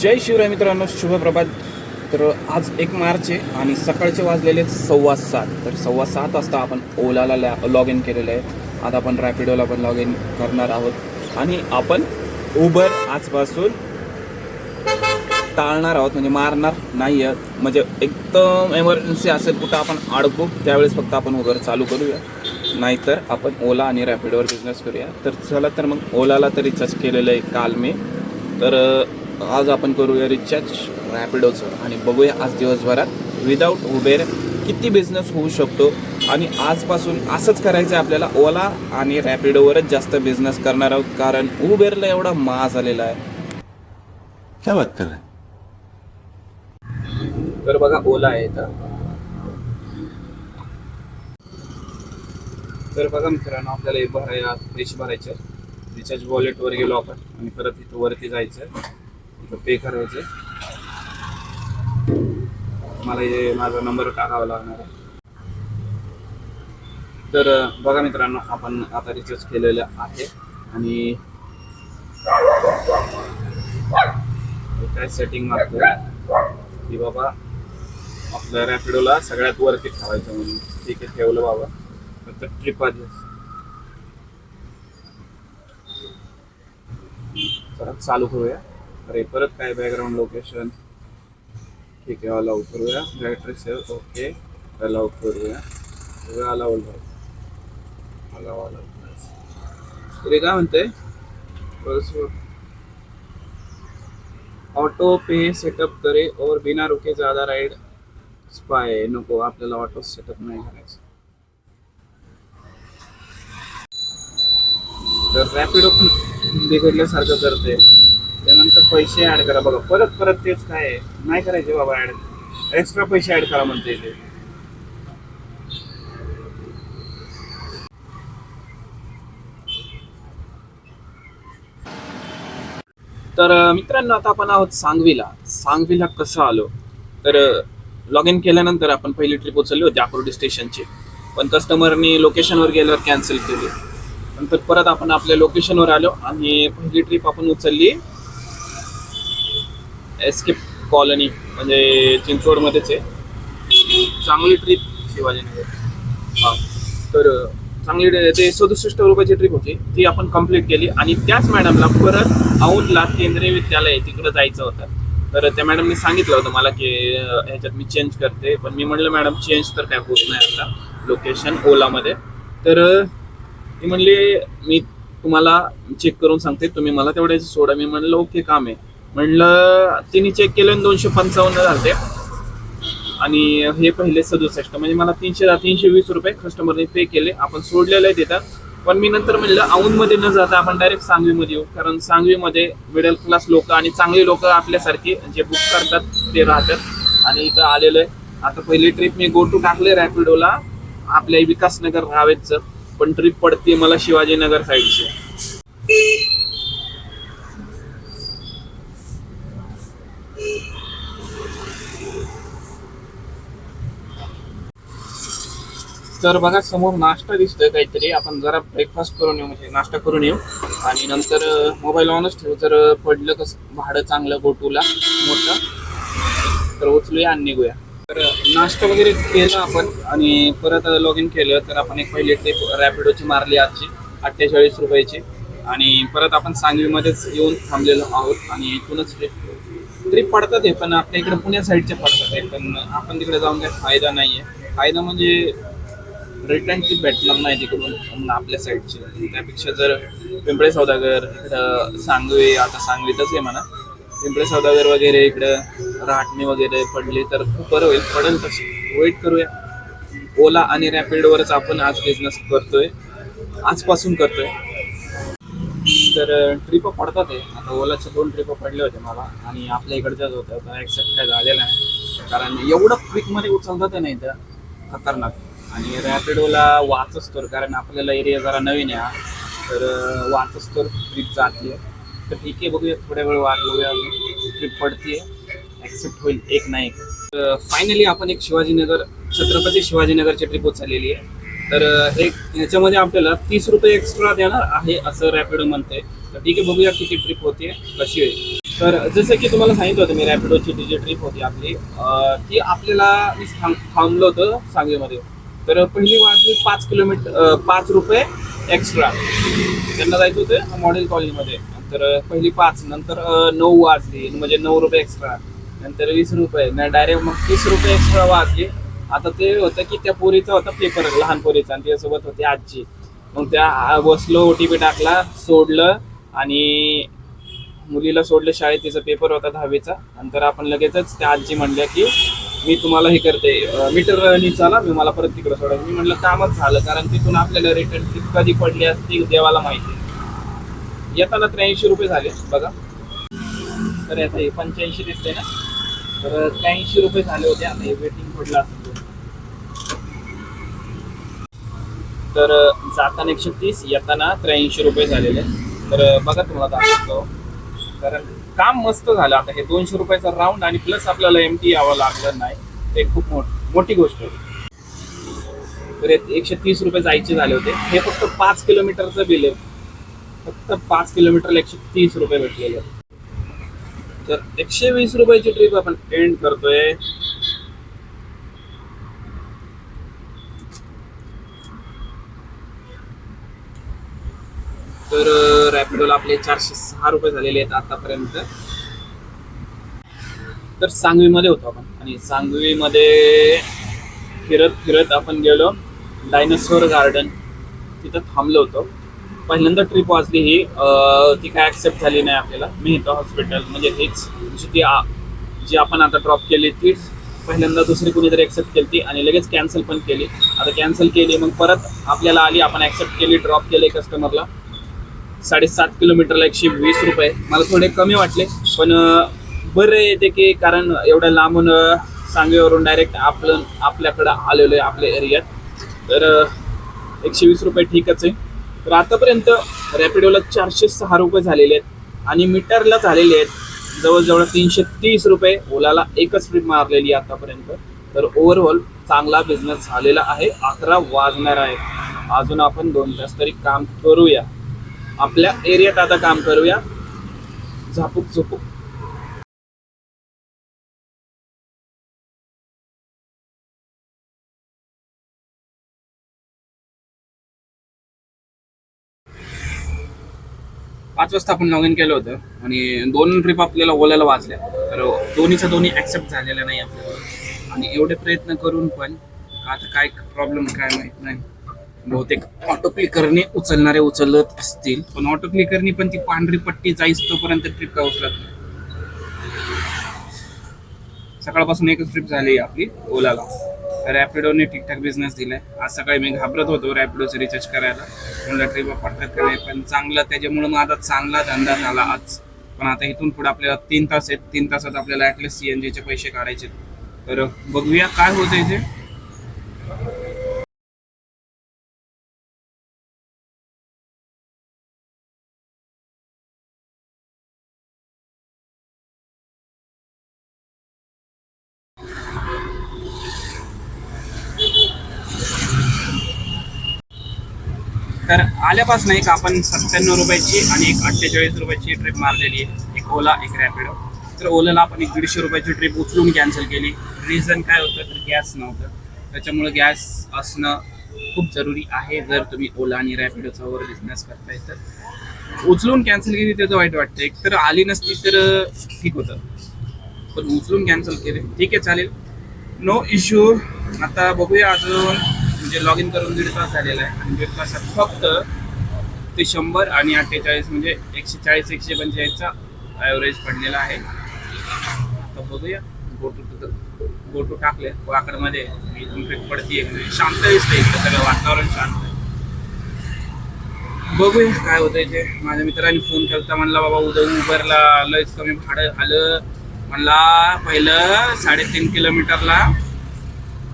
जय शिवराय मित्रांनो शुभ प्रभात. तर आज एक मार्च आहे आणि सकाळचे वाजलेले सव्वा सात. तर सव्वा सात वाजता आपण ओलाला लॅ लॉग इन केलेलं आहे. आता आपण रॅपिडोला पण लॉग इन करणार आहोत. आणि आपण उबर आजपासून टाळणार आहोत म्हणजे मारणार नाही आहोत म्हणजे एकदम एमर्जन्सी असेल कुठं आपण अडकू त्यावेळेस फक्त आपण उबर चालू करूया. नाहीतर आपण ओला आणि रॅपिडोवर बिझनेस करूया. तर चला तर मग ओलाला तर रिचार्ज केलेलं आहे काल मी. तर आज आपण करूया रिचार्ज रॅपिडोचं आणि बघूया आज दिवसभरात विदाऊट उबेर किती बिझनेस होऊ शकतो आणि आजपासून असंच करायचं आहे आपल्याला ओला आणि रॅपिडोवरच जास्त बिझनेस करणार आहोत कारण उबेरला एवढा माज आलेला आहे. क्या बात कर तर बघा ओला आहे तर बघा मित्रांनो आपल्याला हे भरायला पैसे भरायचे रिचार्ज वॉलेटवर गेलो आपण आणि परत इथं वरती जायचं इथं पे करायचं मला हे माझा नंबर टाकावा लागणार आहे. तर बघा मित्रांनो आपण आता रिचार्ज केलेलं आहे आणि काय सेटिंग मारतोय? की बाबा आपल्या रॅपिडोला सगळ्यात वरती ठेवायचं म्हणून. ठीक आहे ठेवलं बाबा. फक्त ट्रिप आधी. जरा चालू करूया. अरे परत काय बॅकग्राऊंड लोकेशन ठीक आहे अलाव करूया. बॅटरी सेव ओके अलाव करूया. सगळं अलाव अलाउ अलाउ तरी काय म्हणते ऑटो पे सेटअप करे और बिना रुके ज्यादा राईड स्पाय नको आपल्याला ऑटो सेटअप नाही करायचं. तर रॅपिडो पण बिघडल्यासारखं करते ते म्हणतात पैसे ऍड करा. बघा परत परत तेच काय नाही करायचे बाबा ॲड एक्स्ट्रा पैसे ऍड करा म्हणते ते. तर मित्रांनो आता आपण आहोत सांगवीला. सांगवीला कसं आलो? तर लॉग इन केल्यानंतर आपण पहिली ट्रिप उचलली होती आकुर्डी स्टेशनची पण कस्टमरनी लोकेशनवर गेल्यावर कॅन्सल केली. नंतर परत आपण आपल्या लोकेशनवर आलो आणि पहिली ट्रिप आपण उचलली एस्केप कॉलनी म्हणजे चिंचवडमध्येच आहे. चांगली ट्रिप शिवाजीनगर. हा. तर चांगली ते सदुसष्ट रुपयाची ट्रिप होती. ती आपण कंप्लीट केली. आणि त्याच मॅडमला परत औंधला केंद्रीय विद्यालय तिकडं जायचं होतं. तर त्या मॅडमने सांगितलं होतं मला की ह्याच्यात मी चेंज करते. पण मी म्हटलं मॅडम चेंज तर काय होत नाही आता. लोकेशन ओलामध्ये. तर ती म्हणली मी तुम्हाला चेक करून सांगते. तुम्ही मला तेवढ्याचं सोडा. मी म्हणलं ओके काम आहे. म्हणलं तिने चेक केलं दोनशे पंचावन्न झाले आणि हे पहिले सदुसष्ट. म्हणजे मला तीनशे तीनशे वीस रुपये कस्टमरने पे केले. आपण सोडलेले देतात पण मी नंतर म्हणलं औंधमध्ये न जाता आपण डायरेक्ट सांगवीमध्ये येऊ. कारण सांगवीमध्ये मिडल क्लास लोक आणि चांगली लोक आपल्यासारखी जे बुक करतात ते राहतात. आणि इथं आलेलं आहे. आता पहिली ट्रिप मी गो टू टाकले रॅपिडोला आपल्या विकासनगर रावेतचं पण ट्रिप पडते मला शिवाजीनगर साईडची तर बघा समोर नाश्ता दिसतोय काहीतरी. आपण जरा ब्रेकफास्ट करून येऊ म्हणजे नाश्ता करून येऊ. आणि नंतर मोबाईल ऑनच ठेवू. तर पडलं कसं भाडं चांगलं गोटूला मोठं तर उचलूया आणि निघूया. तर नाश्ता वगैरे केला आपण आणि परत लॉग इन केलं तर आपण एक पहिली ट्रिप रॅपिडोची मारली आजची अठ्ठेचाळीस रुपयाची. आणि परत आपण सांगलीमध्येच येऊन थांबलेलो आहोत आणि इथूनच ट्रिप ट्रिप पडतात हे पण आपल्या इकडे पुण्या साईडचे पडतात हे पण आपण तिकडे जाऊन काही फायदा नाही आहे फायदा म्हणजे रिटर्न ट्रिप भेटणार नाही तिकडून आपल्या साईडची त्यापेक्षा जर पिंपळे सौदागर इकडं सांगवी आता सांगवीतच आहे म्हणा. पिंपळे सौदागर वगैरे इकडं राहटणी वगैरे पडली तर खूप बरं होईल पडेल तशी वेट करूया. ओला आणि रॅपिडवरच आपण आज बिझनेस करतोय. आजपासून करतोय. तर ट्रिप पडतात आहे आता ओलाच्या दोन ट्रिप पडले होते मला आणि आपल्या इकडच्याच होत्या. ॲक्सेप्ट काय झालेला आहे कारण एवढं क्विकमध्ये उचलतात आहे नाही तर खतरनाक. आणि रॅपिडोला वाचच तर कारण आपल्याला एरिया जरा नवीन आहे तर अं, वाचच तर ट्रिप जाते तर ठीक आहे बघूया थोड्या वेळ वाट बघूया ट्रिप पडते ॲक्सेप्ट होईल एक ना एक. तर फायनली आपण एक शिवाजीनगर छत्रपती शिवाजीनगरची ट्रिप उचललेली आहे. तर एक हे आपल्याला तीस रुपये एक्स्ट्रा देणार आहे असं रॅपिडो म्हणते तर ठीक आहे बघूया किती ट्रिप होते कशी होईल. तर जसं की तुम्हाला सांगितलं होतं मी रॅपिडोची ती जी ट्रिप होती आपली ती आपल्याला मी थांब थांबलं होतं सांगलीमध्ये. तर पहिली वाटली पाच किलोमीटर पाच रुपये एक्स्ट्रा त्यांना जायचं होतं मॉडेल कॉलेजमध्ये नंतर पहिली पाच नंतर नऊ वाजली म्हणजे नऊ रुपये एक्स्ट्रा नंतर वीस रुपये नाही डायरेक्ट मग तीस रुपये एक्स्ट्रा वाजले. आता ते होतं की त्या पोरीचा होता पेपर लहान पोरीचा आणि त्याच्यासोबत होती आजची मग त्या बसलो ओ टी पी टाकला सोडलं आणि मुलीला सोडलं शाळेत तिचा पेपर होता दहावीचा. नंतर आपण लगेचच त्या आजी म्हणल्या की मी तुम्हाला हे करते. मीटर चाला मी मला परत तिकडे सोडा मी म्हटलं कामच झालं कारण तिथून आपल्याला रिटर्न कधी पडली असती देवाला माहिती येताना त्र्याऐंशी रुपये झाले बघा. तर आता हे पंच्याऐंशी दिसते ना? तर त्र्याऐंशी रुपये झाले होते आता हे वेटिंग पडलं असेल. तर जाताना एकशे तीस येताना त्र्याऐंशी रुपये झालेले. तर बघा तुम्हाला दाखवतो. कारण काम मस्त झालं. आता हे दोनशे रुपयाचा राऊंड आणि प्लस आपल्याला एम टी यावं लागलं नाही. ते खूप मोठ मोठी गोष्ट होती. तर एकशे तीस रुपये जायचे झाले होते. हे फक्त पाच किलोमीटरचं बिल आहे. फक्त पाच किलोमीटरला एकशे तीस रुपये भेटलेले. तर एकशे वीस रुपयाची ट्रिप आपण एंड करतोय. तर रॅपिडोला आपले चारशे सहा रुपये झालेले आहेत आतापर्यंत. तर सांगवीमध्ये होतो आपण. आणि सांगवीमध्ये फिरत फिरत आपण गेलो डायनासोर गार्डन तिथं थांबलो होतो. पहिल्यांदा ट्रिप वाचली ही ती काय ॲक्सेप्ट झाली नाही आपल्याला. मेहता हॉस्पिटल म्हणजे हेच जी ती जी आपण आता ड्रॉप केली तीच पहिल्यांदा दुसरी कुणीतरी ॲक्सेप्ट केली ती आणि लगेच कॅन्सल पण केली. आता कॅन्सल केली मग परत आपल्याला आली आपण ॲक्सेप्ट केली ड्रॉप केले कस्टमरला साडेसात किलोमीटरला एकशे वीस रुपये. मला थोडे कमी वाटले पण बरे येते की कारण एवढ्या लांबून अं, डायरेक्ट आपलं आपल्याकडं आलेलो आहे आपल्या एरियात तर एकशे वीस रुपये ठीकच आहे. तर आतापर्यंत रॅपिडोला चारशे सहा रुपये झालेले आहेत आणि मीटरला झालेले आहेत जवळजवळ तीनशे तीस रुपये. ओलाला एकच ट्रिप मारलेली आहे आतापर्यंत. तर ओव्हरऑल चांगला बिझनेस झालेला आहे. अकरा वाजणार आहे. अजून आपण दोन तास तरी काम करूया. आपल्या एरियात आता काम करूया. झापूक झोपूक. पाच वाजता आपण लॉग इन केलं होतं आणि दोन ट्रिप आपल्याला ओलायला वाचल्या. तर दोन्हीच्या दोन्ही ऍक्सेप्ट झालेल्या नाही आपल्याला. आणि एवढे प्रयत्न करून पण आता काय प्रॉब्लेम काय माहीत नाही. बहुतेक ऑटो क्लिकरने उचलणारे उचलत असतील. पण ऑटो क्लिकरनी पण ती पांढरी पट्टी जाईस तोपर्यंत ट्रिप का उचलत नाही? सकाळपासून एकच ट्रिप झाली आहे आपली ओलाला रॅपिडोने ठीकठाक बिझनेस दिलाय. आज सकाळी मी घाबरत होतो रॅपिडोचं रिचार्ज करायला. म्हणलं ट्रिप पडतात का नाही पण चांगलं त्याच्यामुळे माझा चांगला धंदा झाला आज. पण आता इथून पुढे आपल्याला तीन तास आहेत. तीन तासात आपल्याला ॲटलीस्ट सी एन जीचे पैसे काढायचे तर बघूया काय होतं इथे तर आल्यापासून एक आपण सत्त्याण्णव रुपयाची आणि एक अठ्ठेचाळीस रुपयाची ट्रिप मारलेली आहे. एक ओला एक रॅपिडो तर ओलाला आपण एक दीडशे रुपयाची ट्रिप उचलून कॅन्सल केली. रिझन काय होतं? तर गॅस नव्हतं. त्याच्यामुळे गॅस असणं खूप जरुरी आहे जर तुम्ही ओला आणि रॅपिडोचा वर बिझनेस करताय तर. उचलून कॅन्सल केली त्याचं वाईट वाटतं. एक तर आली नसती तर ठीक होतं. पण उचलून कॅन्सल केले. ठीक आहे चालेल. नो इश्यू आता बघूया अजून. म्हणजे लॉग इन करून दीड तास झालेला आहे. आणि दीड तासात फक्त ते शंभर आणि अठ्ठेचाळीस म्हणजे एकशे चाळीस एकशे पंचेचाळीसचा ॲव्हरेज पडलेला आहे. आता बघूया. गोटू गोटू टाकले. वाकडमध्ये इथून पडतीये. म्हणजे शांत दिसते इथं सगळं वातावरण शांत आहे. बघूया काय होतंय ते माझ्या मित्राने फोन केला म्हणला बाबा उद्या उबरला लयच कमी भाडं आलं. म्हणला पहिलं साडेतीन किलोमीटरला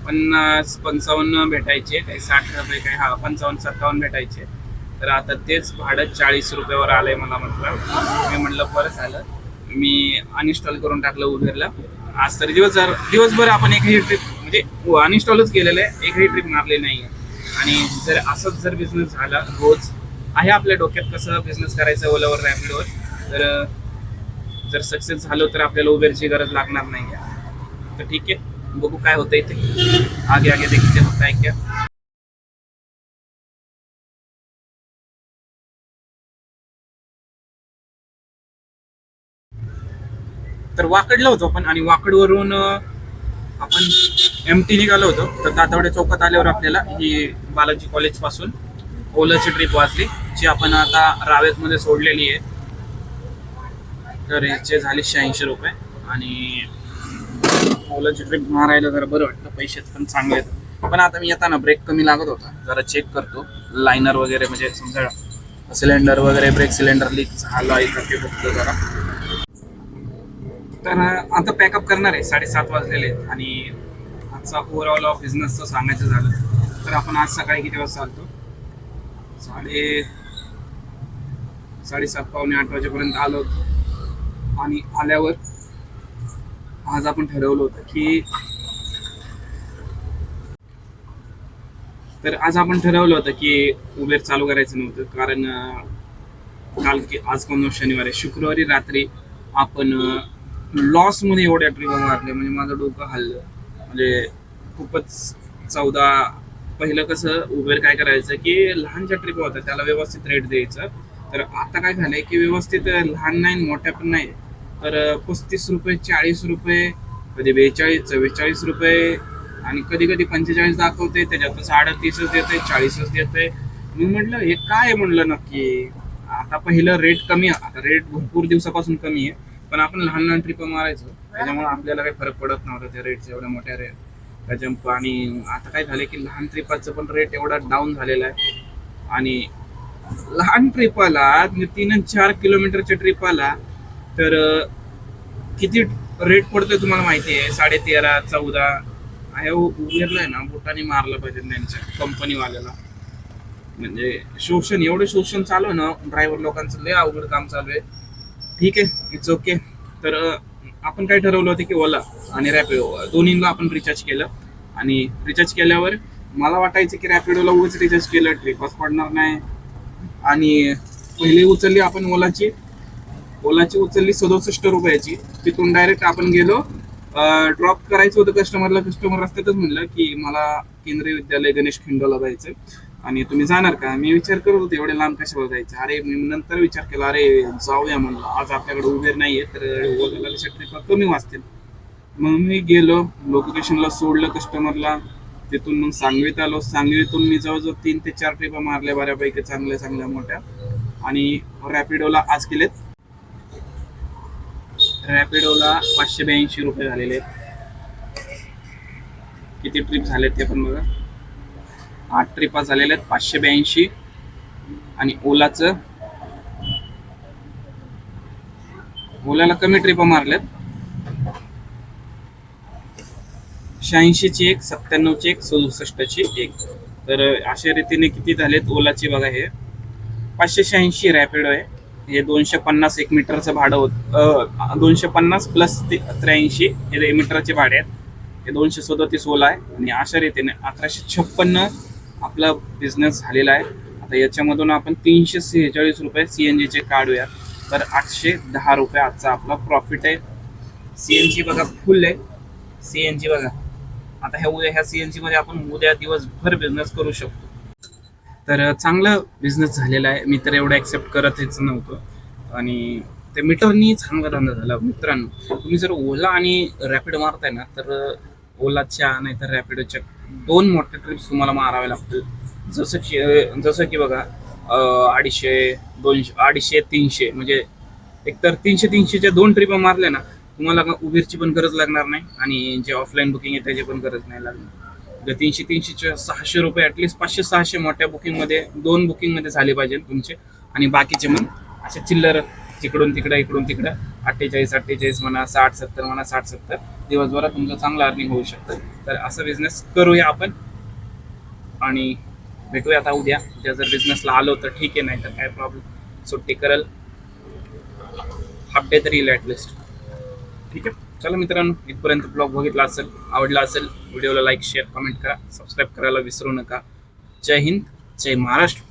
पन्नास पंचावन्न भेटायचे काही साठ रुपये काही हा पंचावन्न सत्तावन्न भेटायचे. तर आता तेच भाडं चाळीस रुपयावर आलंय मला म्हटलं. मी म्हटलं बरं झालं. मी अनइन्स्टॉल करून टाकलं उबेरला. आज तर दिवसभर दिवसभर आपण एकही ट्रिप म्हणजे हो, अनइन्स्टॉलच केलेलं आहे. एकही ट्रिप मारली नाही आहे. आणि जर असंच जर बिझनेस झाला रोज आहे आपल्या डोक्यात कसं बिझनेस करायचं ओलावर रॅपिडोवर तर जर सक्सेस झालो तर आपल्याला उबेरची गरज लागणार नाही आहे. तर ठीक आहे. बघू काय होतंय ते. आगे आगे देखते होता है क्या तर वाकडलं होतो आपण आणि वाकडवरून आपण एम टी निघालो होतो. तर दातवडे चौकात आल्यावर आपल्याला ही बालाजी कॉलेजपासून ओलाची ट्रिप वाचली जी आपण आता रावेतमध्ये सोडलेली आहे. तर याचे झाले शहाऐंशी रुपये आणि ओलाची ट्रिप मारायला जरा बरं वाटतं. पैसे पण चांगले आहेत. पण आता मी येताना ब्रेक कमी लागत होता. जरा चेक करतो. लायनर वगैरे म्हणजे समजा सिलेंडर वगैरे ब्रेक सिलेंडर लीक झाला आहे ते बघतो जरा. तर आता पॅकअप करणार आहे. साडेसात वाजलेले आहेत. आणि आजचा ओव्हरऑल ऑफ बिझनेसचं सांगायचं झालं. तर आपण आज सकाळी किती वाजता आलतो साडे साडेसात पावणे आठ वाजेपर्यंत आलो होतो. आणि आल्यावर आज आपण ठरवलं होतं की तर आज आपण ठरवलं होतं की उबेर चालू करायचं नव्हतं. कारण काल की आज कोण शनिवारी शुक्रवारी रात्री आपण लॉसमध्ये एवढ्या ट्रिप मारल्या म्हणजे माझं डोकं हल्लं. म्हणजे खूपच चौदा पहिलं कसं उबेर काय करायचं की लहानच्या ट्रिप होत्या. त्याला व्यवस्थित रेट द्यायचं. तर आता काय झालंय की व्यवस्थित लहान नाही मोठ्या पण नाही. तर पस्तीस रुपये चाळीस रुपये कधी बेचाळीस चव्वेचाळीस रुपये आणि कधी कधी पंचेचाळीस दाखवते त्याच्यात साडतीसच देते चाळीसच देते. मी म्हटलं हे काय म्हणलं नक्की? आता पहिलं रेट कमी आहे. आता रेट भरपूर दिवसापासून कमी आहे. पण आपण लहान लहान ट्रिप मारायचो. त्याच्यामुळे आपल्याला काही फरक पडत नव्हता त्या रेटचा एवढ्या मोठ्या रेट त्याच्या आणि आता काय झालं की लहान ट्रिपाचं पण रेट एवढा डाऊन झालेला आहे. आणि लहान ट्रिपाला आला तीन चार किलोमीटरच्या ट्रिपाला तर किती रेट पडतोय तुम्हाला माहिती आहे? साडे तेरा चौदा? आहे उबेरला आहे ना बोटाने मारलं पाहिजे त्यांच्या कंपनीवाल्याला म्हणजे शोषण एवढं शोषण चालू आहे ना ड्रायव्हर लोकांचं लय अवघड काम चालू आहे. ठीक आहे इट्स ओके तर आपण काय ठरवलं होतं की ओला आणि रॅपिडो दोन्हीला आपण रिचार्ज केलं. आणि रिचार्ज केल्यावर मला वाटायचं की रॅपिडोला उगाच रिचार्ज केलं ट्रिपच पडणार नाही. आणि पहिले उचलली आपण ओलाची ओलाची उचलली सदुसष्ट रुपयाची. तिथून डायरेक्ट आपण गेलो. ड्रॉप करायचं होतं कस्टमरला कस्टमर रस्त्यातच म्हणलं की मला केंद्रीय विद्यालय गणेश खिंडोला जायचं आणि तुम्ही जाणार का? मी विचार करत होतो एवढे लांब कशाला जायचं? अरे मी नंतर विचार केला अरे जाऊया म्हणलं. आज आपल्याकडे उबेर नाहीये तर ओलाच्या ट्रिपा कमी वाचतील. मग मी गेलो लोकेशनला सोडलं कस्टमरला तिथून मग सांगवीत आलो. सांगवीतून मी जवळजवळ तीन ते चार ट्रिपा मारल्या बऱ्यापैकी चांगल्या चांगल्या मोठ्या. आणि रॅपिडोला आज केलेत. रॅपिडोला पाचशे ब्याऐंशी रुपये झालेले आहेत. किती ट्रिप झालेत ते पण बघा. आठ ट्रिपा झालेल्या आहेत पाचशे ब्याऐंशी. आणि ओलाचं ओलाला कमी ट्रिपा मारल्यात शहाऐंशीची एक सत्त्याण्णवची एक सदुसष्टची एक. तर अशा रीतीने किती झालेत ओलाची बघा हे. पाचशे शहाऐंशी रॅपिडो आहे. हे दोनशे पन्नास एक मीटरचं भाडं होत दोनशे पन्नास प्लस त्र्याऐंशी हे मीटरचे भाडे आहेत. हे दोनशे सदतीस ओला आहे आणि अशा रीतीने अकराशे छप्पन्न आपला बिझनेस झालेला आहे. आता याच्यामधून आपण तीनशे सेहेचाळीस रुपये सी एन जीचे काढूया तर आठशे दहा रुपये आजचा आपला प्रॉफिट आहे. सी एन जी बघा फुल आहे. सी एन जी बघा. आता ह्या उद्या ह्या सी एन जीमध्ये आपण उद्या दिवसभर बिझनेस करू शकतो. तर चांगला बिझनेस झालेला आहे. मी तर एवढं ॲक्सेप्ट करतच नव्हतं. आणि ते मीटरनी चांगला धंदा झाला. मित्रांनो तुम्ही जर ओला आणि रॅपिड मारताय ना तर ओलाच्या नाही तर रॅपिडोच्या दोन मोठ्या ट्रिप्स तुम्हाला माराव्या लागतील. जसं की जसं की बघा अडीचशे दोनशे अडीचशे तीनशे म्हणजे एकतर तीनशे तीनशेच्या दोन ट्रिप मारल्या ना तुम्हाला का उबेरची पण गरज लागणार नाही आणि जे ऑफलाईन बुकिंग आहे त्याची पण गरज नाही लागणार. तीनशे तीनशेच्या सहाशे रुपये ॲटलिस्ट पाचशे सहाशे मोठ्या बुकिंगमध्ये दोन बुकिंगमध्ये झाले पाहिजे तुमचे. आणि बाकीचे मग असे चिल्लर तिकडून तिकडं इकडून तिकडं अठ्ठेचाळीस अठ्ठेचाळीस म्हणा साठ सत्तर म्हणा साठ सत्तर दिवसभरात तुमचं चांगलं अर्निंग होऊ शकतं. तर असा बिझनेस करूया आपण. आणि भेटूया आता उद्या. उद्या जर बिझनेसला आलो तर ठीक आहे नाही तर काय प्रॉब्लेम सुट्टी करेल. हाफ डे तरी येईल ॲटलिस्ट ठीक आहे? चला मित्रांनो इथपर्यंत ब्लॉग बघितला असेल आवडला असेल व्हिडिओला लाईक शेअर कमेंट करा सबस्क्राईब करायला विसरू नका. जय हिंद जय महाराष्ट्र.